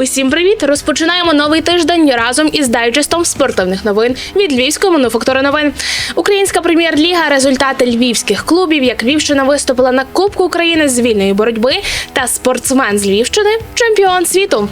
Усім привіт! Розпочинаємо новий тиждень разом із дайджестом спортивних новин від Львівської мануфактури новин. Українська прем'єр-ліга, результати львівських клубів, як Львівщина виступила на Кубку України з вільної боротьби та спортсмен з Львівщини, чемпіон світу.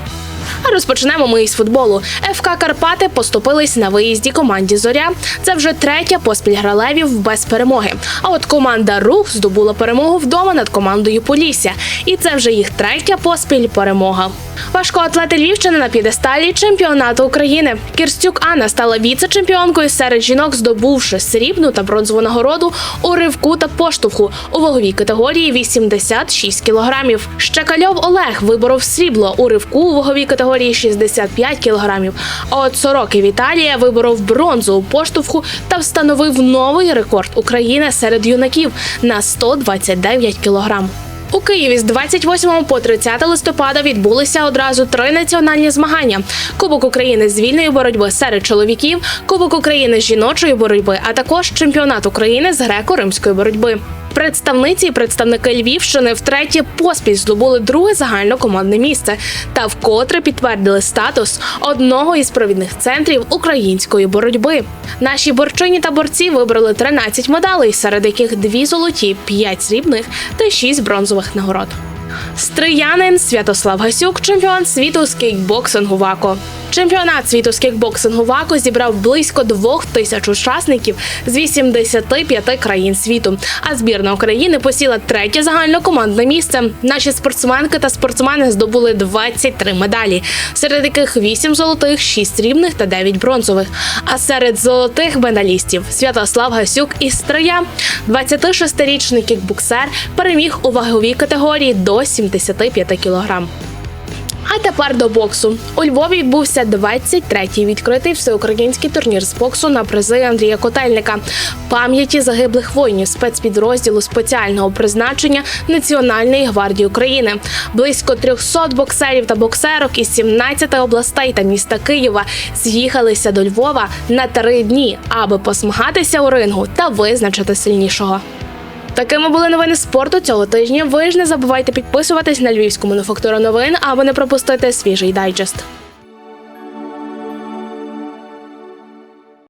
А розпочнемо ми із футболу. ФК Карпати поступились на виїзді команді Зоря. Це вже третя поспіль гра левів без перемоги. А от команда Рух здобула перемогу вдома над командою Полісся. І це вже їх третя поспіль перемога. Важкоатлети Львівщини на п'єдесталі чемпіонату України. Кірстюк Анна стала віце-чемпіонкою серед жінок, здобувши срібну та бронзову нагороду у ривку та поштовху у ваговій категорії 86 кілограмів. Щекальов Олег виборов срібло у ривку у ваговій категорії 65 кілограмів. А от Сороків Віталія виборов бронзу у поштовху та встановив новий рекорд України серед юнаків на 129 кілограм. У Києві з 28 по 30 листопада відбулися одразу три національні змагання: Кубок України з вільної боротьби серед чоловіків, Кубок України з жіночої боротьби, а також чемпіонат України з греко-римської боротьби. Представниці і представники Львівщини втретє поспіль здобули друге загальнокомандне місце та вкотре підтвердили статус одного із провідних центрів української боротьби. Наші борчині та борці вибрали 13 медалей, серед яких дві золоті, 5 срібних та 6 бронзових нагород. Стриянин Святослав Гасюк, чемпіон світу з кікбоксингу ВАКО. Чемпіонат світу з кікбоксингу ВАКО зібрав близько двох тисяч учасників з 85 країн світу. А збірна України посіла третє загальнокомандне місце. Наші спортсменки та спортсмени здобули 23 медалі, серед яких 8 золотих, 6 срібних та 9 бронзових. А серед золотих медалістів Святослав Гасюк із Стрия, 26-річний кікбоксер, переміг у ваговій категорії до 75 кілограм. А тепер до боксу. У Львові відбувся 23-й відкритий всеукраїнський турнір з боксу на призи Андрія Котельника, пам'яті загиблих воїнів спецпідрозділу спеціального призначення Національної гвардії України. Близько 300 боксерів та боксерок із 17 областей та міста Києва з'їхалися до Львова на три дні, аби посмагатися у рингу та визначити сильнішого. Такими були новини спорту цього тижня. Ви ж не забувайте підписуватись на львівську мануфактуру новин, аби не пропустити свіжий дайджест.